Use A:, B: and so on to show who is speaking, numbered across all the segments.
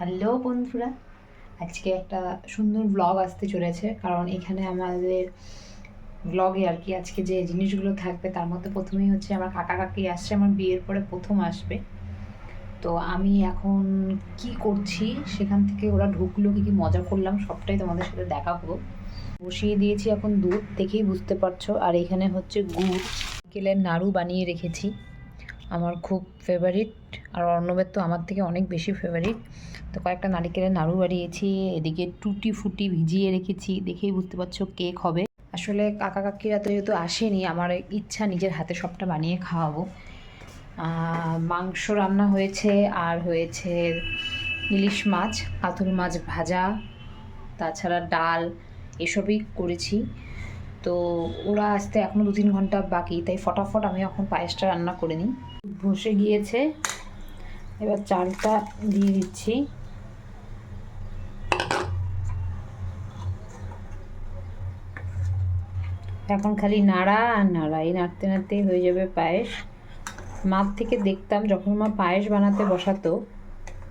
A: Hello বন্ধুরা, আজকে একটা সুন্দর ব্লগ আসতে চলেছে, কারণ এখানে আমাদের ব্লগে আর কি আজকে যে জিনিসগুলো থাকবে, তার মধ্যে প্রথমেই হচ্ছে আমার কাকা কাকি আসছে, আমার বিয়ের পরে প্রথম আসবে। তো আমি এখন কি করছি, সেখান থেকে ওরা ঢুকলো, কি কি মজা করলাম, সবটাই তোমাদের সাথে দেখাবো। বসিয়ে দিয়েছি এখন দুধ, দেখেই বুঝতে পারছ। আর এখানে হচ্ছে গুড় নারকেলের নাড়ু বানিয়ে রেখেছি। আমার খুব ফেভারিট আর অর্ণবের তো আমার থেকে অনেক বেশি ফেভারিট তো কয়েকটা নারিকেলের নাড়ু বাড়িয়েছি, এদিকে টুটি ফুটি ভিজিয়ে রেখেছি, দেখেই বুঝতে পারছ কেক হবে। আসলে কাকা কাকিরা তো যেহেতু আসেনি, আমার ইচ্ছা নিজের হাতে সবটা বানিয়ে খাওয়াবো। মাংস রান্না হয়েছে, আর হয়েছে ইলিশ মাছ, কাতল মাছ ভাজা, তাছাড়া ডাল, এসবই করেছি। তো ওরা আসতে এখনও দু তিন ঘণ্টা বাকি, তাই ফটাফট আমি এখন পায়েসটা রান্না করে নিই। বসে গিয়েছে, এবার চালটা দিয়ে দিচ্ছি। এখন খালি নাড়া আর নাড়া, এই নাড়তে নাড়তেই হয়ে যাবে পায়েস। মার থেকে দেখতাম যখন মা পায়েস বানাতে বসাতো,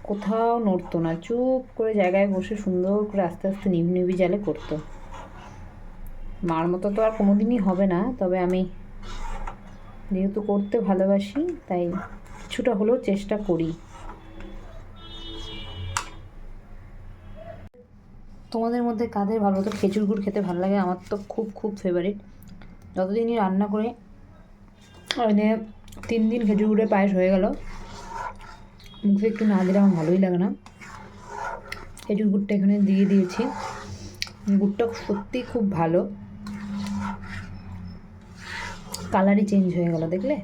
A: কোথাও নড়তো না, চুপ করে জায়গায় বসে সুন্দর করে আস্তে আস্তে নিভি নিভি জালে করতো। মার মতো তো আর কোনোদিনই হবে না, তবে আমি যেহেতু করতে ভালোবাসি, তাই কিছুটা হলেও চেষ্টা করি। তোমাদের মধ্যে কাদের ভালো তো খেজুর গুড় খেতে ভালো লাগে আমার তো খুব খুব ফেভারিট যতদিনই রান্না করে ওইনে তিন দিন খেজুর গুড়ের পায়েস হয়ে গেল, মুখে একটু না দিলে আমার ভালোই লাগে না। খেজুর গুড়টা এখানে দিয়ে দিয়েছি। গুড়টা সত্যি খুব ভালো। কালারই চেঞ্জ হয়ে গেল, দেখলে?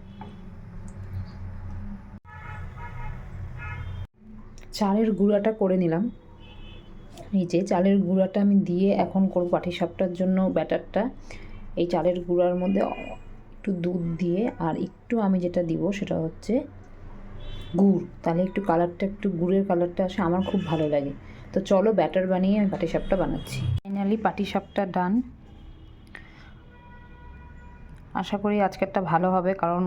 A: চালের গুঁড়াটা করে নিলাম। এই যে চালের গুঁড়াটা আমি দিয়ে এখন করব পাটিসাপটার জন্য ব্যাটারটা। এই চালের গুঁড়ার মধ্যে একটু দুধ দিয়ে আর একটু আমি যেটা দিব সেটা হচ্ছে গুড়। তাহলে একটু কালারটা, একটু গুড়ের কালারটা আসে, আমার খুব ভালো লাগে। তো চলো ব্যাটার বানিয়ে আমি পাটিসাপটা বানাচ্ছি। ফাইনালি পাটিসাপটা ডান আশা করি আজকেরটা ভালো হবে, কারণ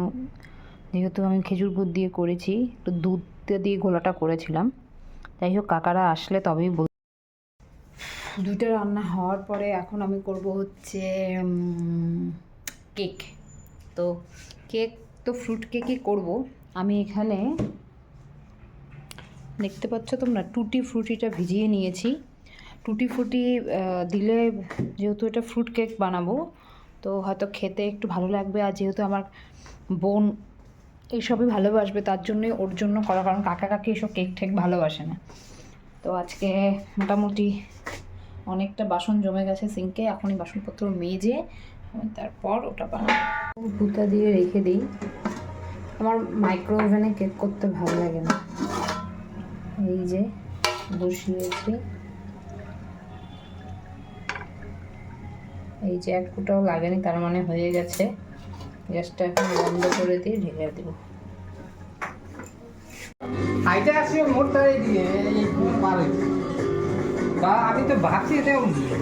A: যেহেতু আমি খেজুর গুড় দিয়ে করেছি একটু দুধ দিয়ে গোলাটা করেছিলাম। যাই হোক, কাকারা আসলে তবেই বল দুইটা রান্না হওয়ার পরে এখন আমি করব হচ্ছে কেক। তো কেক, তো ফ্রুট কেকই করব। আমি এখানে দেখতে পাচ্ছ তোমরা, টুটি ফ্রুটিটা ভিজিয়ে নিয়েছি। টুটি ফ্রুটি দিলে যেহেতু এটা ফ্রুট কেক বানাবো তো হয়তো খেতে একটু ভালো লাগবে আর যেহেতু আমার বোন এইসবই ভালোবাসবে, তার জন্যই ওর জন্য করা। কারণ কাকা কাকি এসব কেক ঠেক ভালোবাসে না। তো আজকে মোটামুটি অনেকটা বাসন জমে গেছে সিঙ্কে, এখনই বাসনপত্র মেজে তারপর ওটা বানাবো। ভুতা দিয়ে রেখে দিই। আমার মাইক্রো ওভেনে কেক করতে ভালো লাগে না। এই যে বসিয়েছি। এই যে এক ফুটাও লাগেনি তার মানে হয়ে গেছে। গ্যাসটা এখন বন্ধ করে দিয়ে ঢেলে দেবো।
B: হাইটে আসি মোটটাই দিয়ে এই পারে। বা আমি তো ভাবছি এটা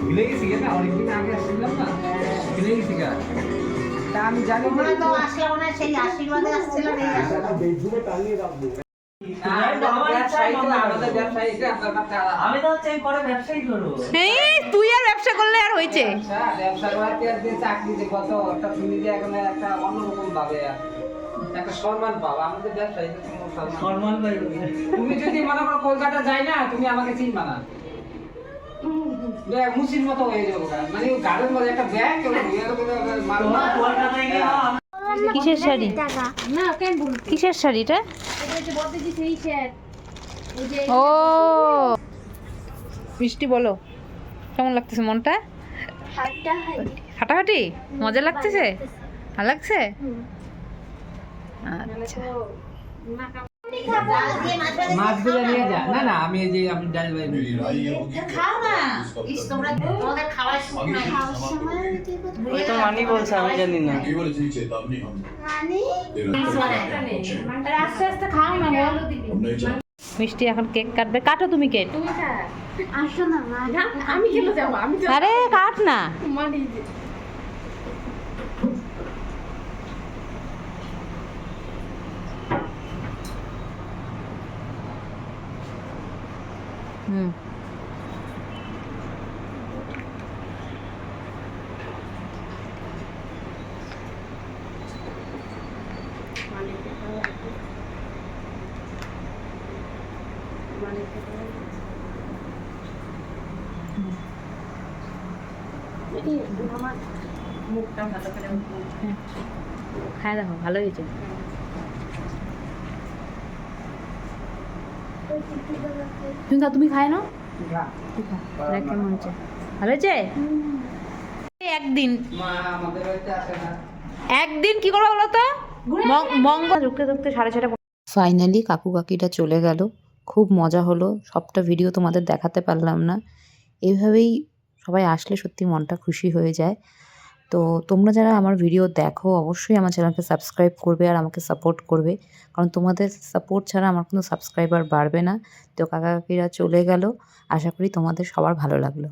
B: ভুলে গেছি না অনেকদিন আগে আসছিলাম না ভুলে গেছি গা। তা আমি জানি
C: তোমরা তো আসলে মনে হয় সেই আশীর্বাদে আসছিল এই
B: ব্যবসায়ী
A: এই তুই আর ব্যবসা করলে আর হয়েছে?
B: ব্যবসা ব্যবসার আর যে চাকরিতে কত একটা তুমি যে এখন একটা অন্যরকম ভাবে একটা সম্মান পাও। আমাদের ব্যবসায়ী সম্মান
D: সম্মান পাই
B: তুমি যদি মনে করো কলকাতা যাই না তুমি আমাকে চিনবা না। মুসির মতো হয়ে যাব। মানে গাড়ির মধ্যে একটা ব্যাগ
D: কলকাতায়
A: কিসের শাড়ি?
C: না। কেন
A: কিসের শাড়িটা ও! মিষ্টি বলো। কেমন লাগতেছে মনটা? হাঁটাহাঁটি? মজা লাগতেছে? ভালো লাগছে? আচ্ছা।
B: আমি
D: জানি না।
E: আচ্ছা।
A: মিষ্টি এখন কেক কাটবে। কাটো তুমি কেক। আরে কাট না।
C: মানে
A: হুম হ্যাঁ দেখো ভালো হয়েছে তুমি তুমি খায় না। কেমন হচ্ছে। ভালো হয়েছে? একদিন।
B: মা আমাদের বাড়িতে আসে না।
A: একদিন কি করব বলো তো? মঙ্গল ঢুকতে ঢুকতে সাড়ে ছটা ফাইনালি কাকু কাকিটা চলে গেল। খুব মজা হলো। সবটা ভিডিও তোমাদের দেখাতে পারলাম না। এইভাবেই সবাই আসলে সত্যি মনটা খুশি হয়ে যায়। তো তোমরা যারা আমার ভিডিও দেখো, অবশ্যই আমার চ্যানেলকে সাবস্ক্রাইব করবে আর আমাকে সাপোর্ট করবে। কারণ তোমাদের সাপোর্ট ছাড়া আমার কোনো সাবস্ক্রাইবার বাড়বে না। তো কাকা কাকিরা চলে গেল। আশা করি তোমাদের সবার ভালো লাগল।